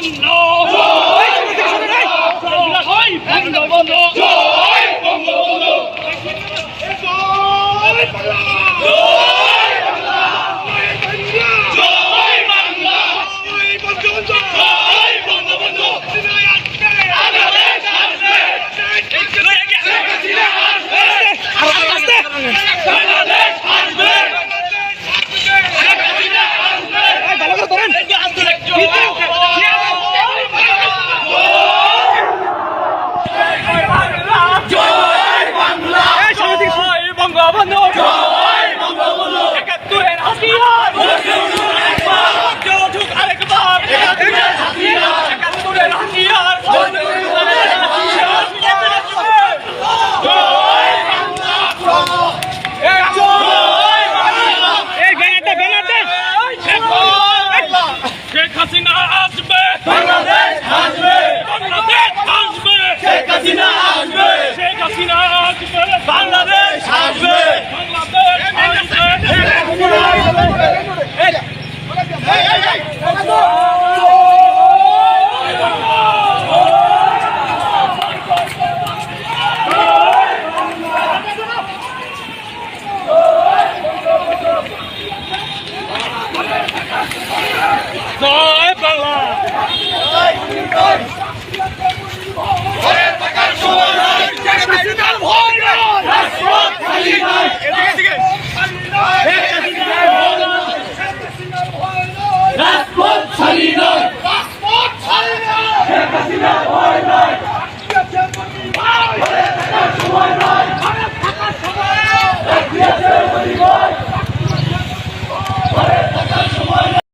no! জয় বাংলা। রাজপথ ছাড়ি নয় রাজপথ ছাড়ি নয় শেখ হাসিনা ভয়